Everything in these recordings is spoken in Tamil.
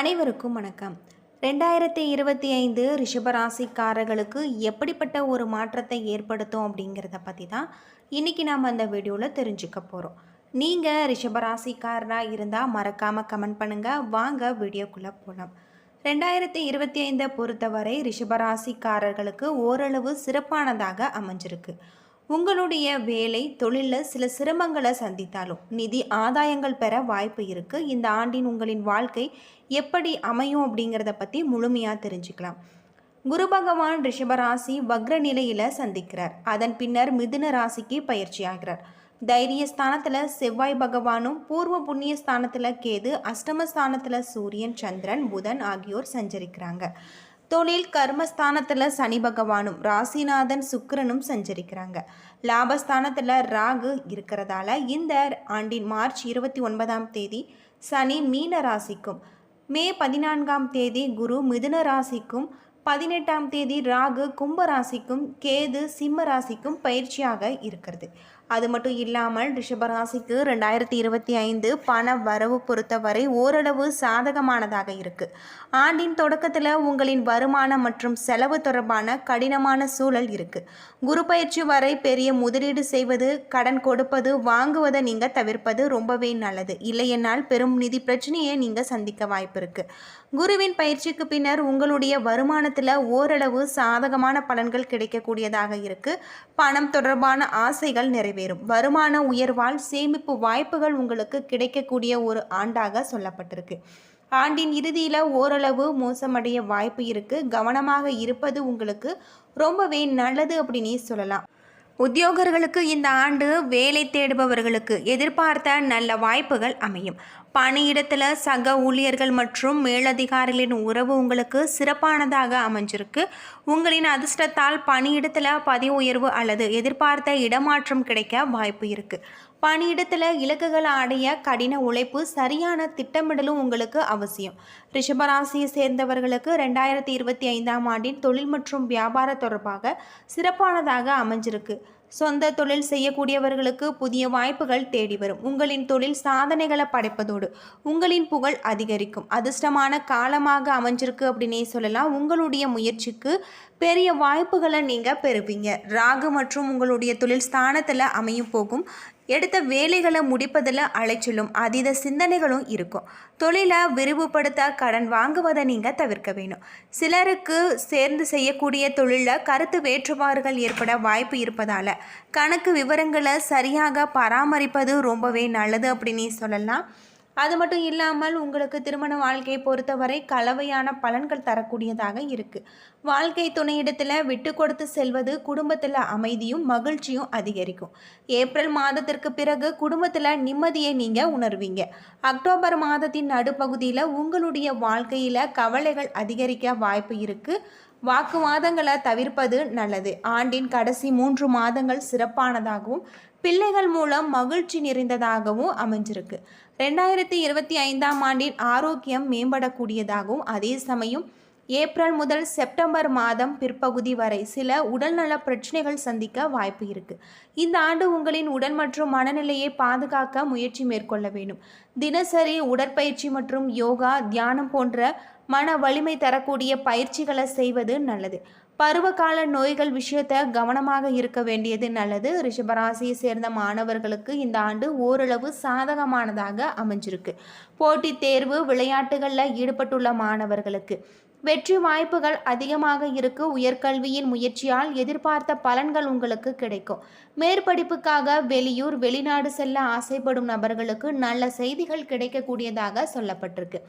அனைவருக்கும் வணக்கம். ரெண்டாயிரத்தி இருபத்தி ஐந்து ரிஷபராசிக்காரர்களுக்கு எப்படிப்பட்ட ஒரு மாற்றத்தை ஏற்படுத்தும் அப்படிங்கிறத பற்றி தான் இன்றைக்கி நாம் அந்த வீடியோவில் தெரிஞ்சுக்க போகிறோம் நீங்கள் ரிஷபராசிக்காரராக இருந்தால் மறக்காமல் கமெண்ட் பண்ணுங்கள் வாங்க வீடியோக்குள்ளே போகலாம் ரெண்டாயிரத்தி இருபத்தி ஐந்தை பொறுத்தவரை ரிஷபராசிக்காரர்களுக்கு ஓரளவு சிறப்பானதாக அமைஞ்சிருக்கு. உங்களுடைய வேலை தொழிலில் சில சிரமங்களை சந்தித்தாலும் நிதி ஆதாயங்கள் பெற வாய்ப்பு இருக்குது இந்த ஆண்டின் உங்களின் வாழ்க்கை எப்படி அமையும் அப்படிங்கிறத பற்றி முழுமையாக தெரிஞ்சுக்கலாம். குரு பகவான் ரிஷபராசி வக்ர நிலையில் சந்திக்கிறார். அதன் பின்னர் மிதுன ராசிக்கு பயிற்சி ஆகிறார். தைரிய ஸ்தானத்தில் செவ்வாய் பகவானும் பூர்வ புண்ணிய ஸ்தானத்தில் கேது அஷ்டம ஸ்தானத்தில் சூரியன் சந்திரன் புதன் ஆகியோர் சஞ்சரிக்கிறாங்க. தொழில் கர்மஸ்தானத்தில் சனி பகவானும் ராசிநாதன் சுக்கிரனும் சஞ்சரிக்கிறாங்க. லாபஸ்தானத்தில் ராகு இருக்கிறதால இந்த ஆண்டின் மார்ச் இருபத்தி ஒன்பதாம் தேதி சனி மீன ராசிக்கும் மே பதினான்காம் தேதி குரு மிதுன ராசிக்கும் பதினெட்டாம் தேதி ராகு கும்ப ராசிக்கும் கேது சிம்ம ராசிக்கும் பயிற்சியாக இருக்கிறது. அது மட்டும் இல்லாமல் ரிஷபராசிக்கு ரெண்டாயிரத்தி இருபத்தி ஐந்து பண வரவு பொறுத்தவரை ஓரளவு சாதகமானதாக இருக்குது ஆண்டின் தொடக்கத்தில் உங்களின் வருமானம் மற்றும் செலவு தொடர்பான கடினமான சூழல் இருக்குது குரு பயிற்சி வரை பெரிய முதலீடு செய்வது கடன் கொடுப்பது வாங்குவதை நீங்கள் தவிர்ப்பது ரொம்பவே நல்லது. இல்லையென்னால் பெரும் நிதி பிரச்சனையை நீங்கள் சந்திக்க வாய்ப்பு இருக்குது குருவின் பயிற்சிக்கு பின்னர் உங்களுடைய வருமானத்தில் ஓரளவு சாதகமான பலன்கள் கிடைக்கக்கூடியதாக இருக்குது பணம் தொடர்பான ஆசைகள் நிறைவேறும். வருமான உயர்வால் சேமிப்பு வாய்ப்புகள் உங்களுக்கு கிடைக்கக்கூடிய ஒரு ஆண்டாக சொல்லப்பட்டிருக்கு. ஆண்டின் இறுதியில் ஓரளவு மோசமடைய வாய்ப்பு இருக்குது கவனமாக இருப்பது உங்களுக்கு ரொம்பவே நல்லது அப்படின்னே சொல்லலாம். உத்தியோகர்களுக்கு இந்த ஆண்டு வேலை தேடுபவர்களுக்கு எதிர்பார்த்த நல்ல வாய்ப்புகள் அமையும். பணியிடத்தில் சக ஊழியர்கள் மற்றும் மேலதிகாரிகளின் உறவு உங்களுக்கு சிறப்பானதாக அமைஞ்சிருக்கு. உங்களின் அதிர்ஷ்டத்தால் பணியிடத்தில் பதவி உயர்வு அல்லது எதிர்பார்த்த இடமாற்றம் கிடைக்க வாய்ப்பு இருக்குது பணியிடத்தில் இலக்குகளை அடைய கடின உழைப்பு சரியான திட்டமிடலும் உங்களுக்கு அவசியம். ரிஷபராசியை சேர்ந்தவர்களுக்கு ரெண்டாயிரத்தி இருபத்தி ஐந்தாம் ஆண்டின் தொழில் மற்றும் வியாபார தொடர்பாக சிறப்பானதாக அமைஞ்சிருக்கு. சொந்த தொழில் செய்யக்கூடியவர்களுக்கு புதிய வாய்ப்புகள் தேடி வரும். உங்களின் தொழில் சாதனைகளை படைப்பதோடு உங்களின் புகழ் அதிகரிக்கும். அதிர்ஷ்டமான காலமாக அமைஞ்சிருக்கு அப்படின்னே சொல்லலாம். உங்களுடைய முயற்சிக்கு பெரிய வாய்ப்புகளை நீங்கள் பெறுவீங்க. ராகு மற்றும் உங்களுடைய தொழில் ஸ்தானத்தில் அமையும் போகும் எடுத்த வேலைகளை முடிப்பதில் அலைச்சலும் அதீத சிந்தனைகளும் இருக்கும். தொழிலை விரிவுபடுத்த கடன் வாங்குவதை நீங்கள் தவிர்க்க வேணும். சிலருக்கு சேர்ந்து செய்யக்கூடிய தொழிலில் கருத்து வேற்றுபாடுகள் ஏற்பட வாய்ப்பு இருப்பதால் கணக்கு விவரங்களை சரியாக பராமரிப்பது ரொம்பவே நல்லது அப்படின்னு சொல்லலாம். அது மட்டும் இல்லாமல் உங்களுக்கு திருமண வாழ்க்கையை பொறுத்தவரை கலவையான பலன்கள் தரக்கூடியதாக இருக்குது வாழ்க்கை துணையிடத்தில் விட்டு கொடுத்து செல்வது குடும்பத்தில் அமைதியும் மகிழ்ச்சியும் அதிகரிக்கும். ஏப்ரல் மாதத்திற்கு பிறகு குடும்பத்தில் நிம்மதியை நீங்கள் உணர்வீங்க. அக்டோபர் மாதத்தின் நடுப்பகுதியில் உங்களுடைய வாழ்க்கையில் கவலைகள் அதிகரிக்க வாய்ப்பு இருக்குது வாக்குவாதங்களை தவிர்ப்பது நல்லது. ஆண்டின் கடைசி மூன்று மாதங்கள் சிறப்பானதாகவும் பிள்ளைகள் மூலம் மகிழ்ச்சி நிறைந்ததாகவும் அமைஞ்சிருக்கு. ரெண்டாயிரத்தி இருபத்தி ஐந்தாம் ஆண்டின் ஆரோக்கியம் மேம்படக்கூடியதாகவும் அதே சமயம் ஏப்ரல் முதல் செப்டம்பர் மாதம் பிற்பகுதி வரை சில உடல்நல பிரச்சனைகள் சந்திக்க வாய்ப்பு இருக்குது இந்த ஆண்டு உங்களின் உடல் மற்றும் மனநிலையை பாதுகாக்க முயற்சி மேற்கொள்ள வேண்டும். தினசரி உடற்பயிற்சி மற்றும் யோகா தியானம் போன்ற மன வலிமை தரக்கூடிய பயிற்சிகளை செய்வது நல்லது. பருவகால நோய்கள் விஷயத்த கவனமாக இருக்க வேண்டியது நல்லது. ரிஷபராசியை சேர்ந்த மாணவர்களுக்கு இந்த ஆண்டு ஓரளவு சாதகமானதாக அமைஞ்சிருக்கு. போட்டித் தேர்வு விளையாட்டுகளில் ஈடுபட்டுள்ள மாணவர்களுக்கு வெற்றி வாய்ப்புகள் அதிகமாக இருக்கு. உயர்கல்வியின் முயற்சியால் எதிர்பார்த்த பலன்கள் உங்களுக்கு கிடைக்கும். மேற்படிப்புக்காக வெளியூர் வெளிநாடு செல்ல ஆசைப்படும் நபர்களுக்கு நல்ல செய்திகள் கிடைக்கக்கூடியதாக சொல்லப்பட்டிருக்கு.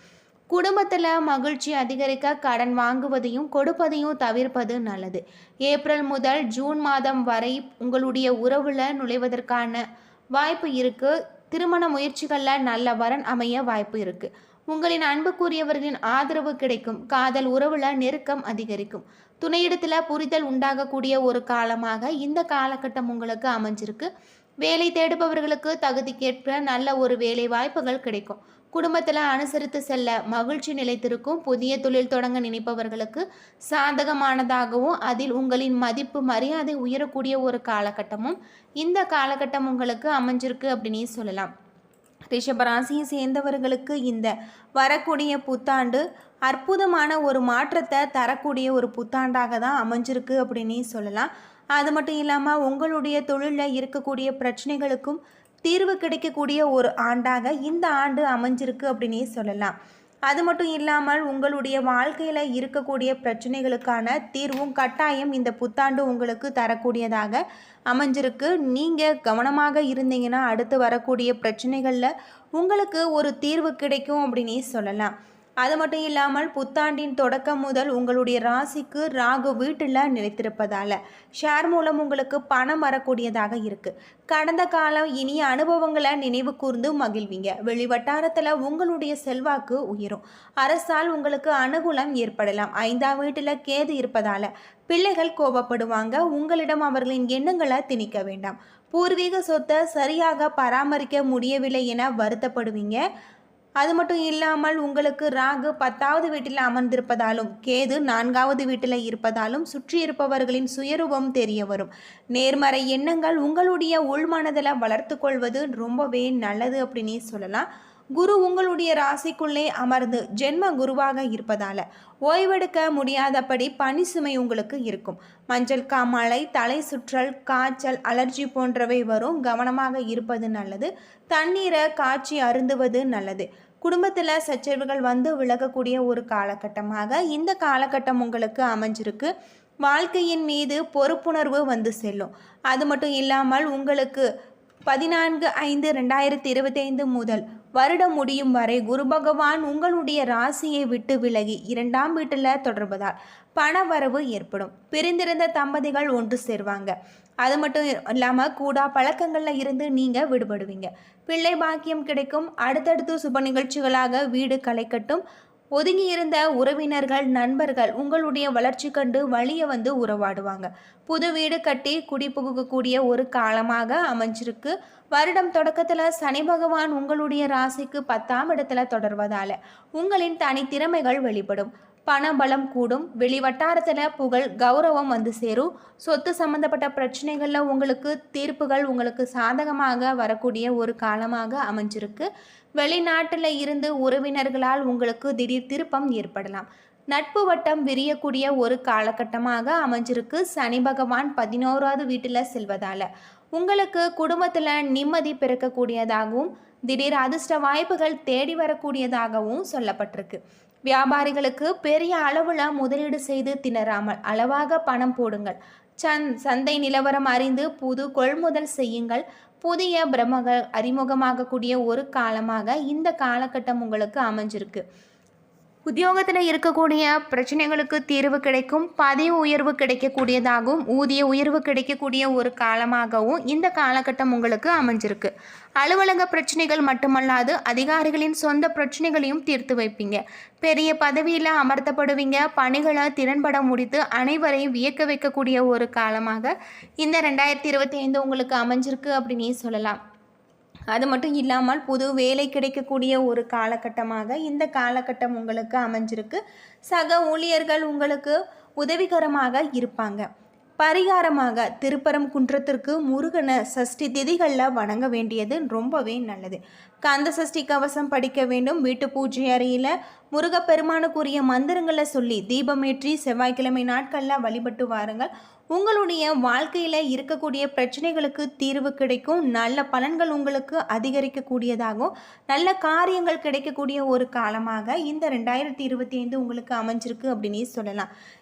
குடும்பத்தில் மகிழ்ச்சி அதிகரிக்க கடன் வாங்குவதையும் கொடுப்பதையும் தவிர்ப்பது நல்லது. ஏப்ரல் முதல் ஜூன் மாதம் வரை உங்களுடைய உறவில் நுழைவதற்கான வாய்ப்பு இருக்குது திருமண முயற்சிகளில் நல்ல வரன் அமைய வாய்ப்பு இருக்குது உங்களின் அன்புக்குரியவர்களின் ஆதரவு கிடைக்கும். காதல் உறவுல நெருக்கம் அதிகரிக்கும். துணையிடத்தில் புரிதல் உண்டாகக்கூடிய ஒரு காலமாக இந்த காலகட்டம் உங்களுக்கு அமைஞ்சிருக்கு. வேலை தேடுபவர்களுக்கு தகுதிக்கேற்ற நல்ல ஒரு வேலை வாய்ப்புகள் கிடைக்கும். குடும்பத்தில் அனுசரித்து செல்ல மகிழ்ச்சி நிலைத்திருக்கும் புதிய தொழில் தொடங்க நினைப்பவர்களுக்கு சாதகமானதாகவும் அதில் உங்களின் மதிப்பு மரியாதை உயரக்கூடிய ஒரு காலகட்டமும் இந்த காலகட்டம் உங்களுக்கு அமைஞ்சிருக்கு அப்படின்னே சொல்லலாம். ரிஷபராசியை சேர்ந்தவர்களுக்கு இந்த வரக்கூடிய புத்தாண்டு அற்புதமான ஒரு மாற்றத்தை தரக்கூடிய ஒரு புத்தாண்டாக தான் அமைஞ்சிருக்கு அப்படின்னே சொல்லலாம். அது மட்டும் இல்லாமல் உங்களுடைய தொழிலில் இருக்கக்கூடிய பிரச்சனைகளுக்கும் தீர்வு கிடைக்கக்கூடிய ஒரு ஆண்டாக இந்த ஆண்டு அமைஞ்சிருக்கு அப்படின்னே சொல்லலாம். அது மட்டும் இல்லாமல் உங்களுடைய வாழ்க்கையில் இருக்கக்கூடிய பிரச்சனைகளுக்கான தீர்வும் கட்டாயம் இந்த புத்தாண்டு உங்களுக்கு தரக்கூடியதாக அமைஞ்சிருக்கு. நீங்கள் கவனமாக இருந்தீங்கன்னா அடுத்து வரக்கூடிய பிரச்சனைகளில் உங்களுக்கு ஒரு தீர்வு கிடைக்கும் அப்படின்னே சொல்லலாம். அது மட்டும் இல்லாமல் புத்தாண்டின் தொடக்கம் முதல் உங்களுடைய ராசிக்கு ராகு வீட்டில் நிலைத்திருப்பதால் ஷேர் மூலம் உங்களுக்கு பணம் வரக்கூடியதாக இருக்குது கடந்த காலம் இனிய அனுபவங்களை நினைவு கூர்ந்து மகிழ்வீங்க. வெளிவட்டாரத்தில் உங்களுடைய செல்வாக்கு உயரும். அரசால் உங்களுக்கு அனுகூலம் ஏற்படலாம். ஐந்தாம் வீட்டில் கேது இருப்பதால் பிள்ளைகள் கோபப்படுவாங்க. உங்களிடம் அவர்களின் எண்ணங்களை திணிக்க வேண்டாம். பூர்வீக சொத்தை சரியாக பராமரிக்க முடியவில்லை என வருத்தப்படுவீங்க. அது மட்டும் இல்லாமல் உங்களுக்கு ராகு பத்தாவது வீட்டில் அமர்ந்திருப்பதாலும் கேது நான்காவது வீட்டில் இருப்பதாலும் சுற்றி இருப்பவர்களின் சுயரூபம் தெரிய வரும். நேர்மறை எண்ணங்கள் உங்களுடைய உள்மனதில் வளர்த்து கொள்வது ரொம்பவே நல்லது அப்படின்னே சொல்லலாம். குரு உங்களுடைய ராசிக்குள்ளே அமர்ந்து ஜென்ம குருவாக இருப்பதால ஓய்வெடுக்க முடியாதபடி பனி சுமை உங்களுக்கு இருக்கும். மஞ்சள் காமாலை தலை சுற்றல் காய்ச்சல் அலர்ஜி போன்றவை வரும். கவனமாக இருப்பது நல்லது. தண்ணீரை காய்ச்சி அருந்துவது நல்லது. குடும்பத்தில் சச்சரவுகள் வந்து விலகக்கூடிய ஒரு காலகட்டமாக இந்த காலகட்டம் உங்களுக்கு அமைஞ்சிருக்கு. வாழ்க்கையின் மீது பொறுப்புணர்வு வந்து செல்லும். அது மட்டும் இல்லாமல் உங்களுக்கு பதினான்கு ஐந்து ரெண்டாயிரத்தி இருபத்தைந்து முதல் வருடம் முடியும் வரை குரு பகவான் உங்களுடைய ராசியை விட்டு விலகி இரண்டாம் வீட்டில் தொடர்வதால் பண வரவு ஏற்படும். பிரிந்திருந்த தம்பதிகள் ஒன்று சேர்வாங்க. அது மட்டும் இல்லாமல் கூடா பழக்கங்களில் இருந்து நீங்கள் விடுபடுவீங்க. பிள்ளை பாக்கியம் கிடைக்கும். அடுத்தடுத்து சுப நிகழ்ச்சிகளாக வீடு களைக்கட்டும் ஒதுங்கி இருந்த உறவினர்கள் நண்பர்கள் உங்களுடைய வளர்ச்சி கண்டு வழிய வந்து உறவாடுவாங்க. புது வீடு கட்டி குடி புகுக்கக்கூடிய ஒரு காலமாக அமைஞ்சிருக்கு. வருடம் தொடக்கத்தில் சனி பகவான் உங்களுடைய ராசிக்கு பத்தாம் இடத்துல தொடர்வதால உங்களின் தனித்திறமைகள் வெளிப்படும். பணபலம் கூடும் வெளி வட்டாரத்தில் புகழ் கௌரவம் வந்து சேரும். சொத்து சம்மந்தப்பட்ட பிரச்சனைகளில் உங்களுக்கு தீர்ப்புகள் உங்களுக்கு சாதகமாக வரக்கூடிய ஒரு காலமாக அமைஞ்சிருக்கு. வெளிநாட்டில் இருந்து உறவினர்களால் உங்களுக்கு திடீர் திருப்பம் ஏற்படலாம். நட்பு வட்டம் விரியக்கூடிய ஒரு காலகட்டமாக அமைஞ்சிருக்கு. சனி பகவான் பதினோராவது வீட்டில் செல்வதால். உங்களுக்கு குடும்பத்தில் நிம்மதி பிறக்கக்கூடியதாகவும் திடீர் அதிர்ஷ்ட வாய்ப்புகள் தேடி வரக்கூடியதாகவும் சொல்லப்பட்டிருக்கு. வியாபாரிகளுக்கு பெரிய அளவில் முதலீடு செய்து திணறாமல் அளவாக பணம் போடுங்கள். சந் சந்தை நிலவரம் அறிந்து புது கொள்முதல் செய்யுங்கள். புதிய பிரமகள் அறிமுகமாகக்கூடிய ஒரு காலமாக இந்த காலகட்டம் உங்களுக்கு அமைஞ்சிருக்கு. உத்தியோகத்தில் இருக்கக்கூடிய பிரச்சனைகளுக்கு தீர்வு கிடைக்கும் பதவி உயர்வு கிடைக்கக்கூடியதாகவும் ஊதிய உயர்வு கிடைக்கக்கூடிய ஒரு காலமாகவும் இந்த காலகட்டம் உங்களுக்கு அமைஞ்சிருக்கு. அலுவலக பிரச்சனைகள் மட்டுமல்லாது அதிகாரிகளின் சொந்த பிரச்சனைகளையும் தீர்த்து வைப்பீங்க. பெரிய பதவியில் அமர்த்தப்படுவீங்க பணிகளை திறன்பட முடித்து அனைவரையும் வியக்க வைக்கக்கூடிய ஒரு காலமாக இந்த ரெண்டாயிரத்தி இருபத்தி ஐந்து உங்களுக்கு அமைஞ்சிருக்கு அப்படின்னே சொல்லலாம். அது மட்டும் இல்லாமல் புது வேலை கிடைக்கக்கூடிய ஒரு காலகட்டமாக இந்த காலகட்டம் உங்களுக்கு அமைஞ்சிருக்கு. சக ஊழியர்கள் உங்களுக்கு உதவிகரமாக இருப்பாங்க. பரிகாரமாக திருப்பரம் குன்றத்திற்கு முருகனை சஷ்டி திதிகளில் வணங்க வேண்டியது ரொம்பவே நல்லது. கந்த சஷ்டி கவசம் படிக்க வேண்டும். வீட்டு பூஜை அறையில் முருகப்பெருமானுக்குரிய மந்திரங்களை சொல்லி தீபமேற்றி செவ்வாய்க்கிழமை நாட்களில் வழிபட்டு வாருங்கள். உங்களுடைய வாழ்க்கையில் இருக்கக்கூடிய பிரச்சனைகளுக்கு தீர்வு கிடைக்கும். நல்ல பலன்கள் உங்களுக்கு அதிகரிக்கக்கூடியதாகவும் நல்ல காரியங்கள் கிடைக்கக்கூடிய ஒரு காலமாக இந்த ரெண்டாயிரத்தி இருபத்தி ஐந்து உங்களுக்கு அமைஞ்சிருக்கு அப்படின்னே சொல்லலாம்.